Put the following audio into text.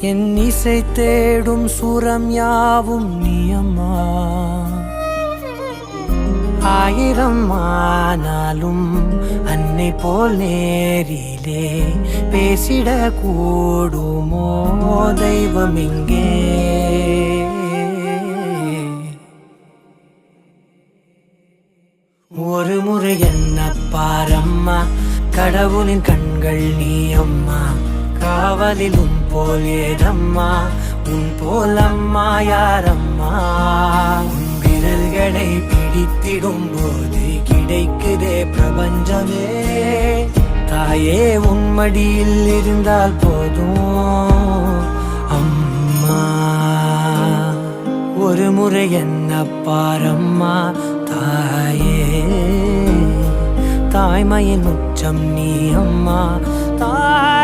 என் இசை தேடும் சுரம் யாவும் நீயம்மா ஆயிரம் ஆனாலும் அன்னை போல் நேரிலே பேசிட கூடுமோ தெய்வம் இங்கே. ஒரு முறை என்ன பாரம்மா கடவுளின் கண்கள் நீ அம்மா காவலிலும் போல் ஏதம்மா உன் போல் அம்மா யாரம்மா? உன் விரல்களை பிடித்திடும் போது கிடைக்குதே பிரபஞ்சமே. தாயே உன்மடியில் இருந்தால் போதும் அம்மா. ஒரு முறை என்ன பாரம்மா தாயே. தாய்மையின் உச்சம் நீ அம்மா. தாய்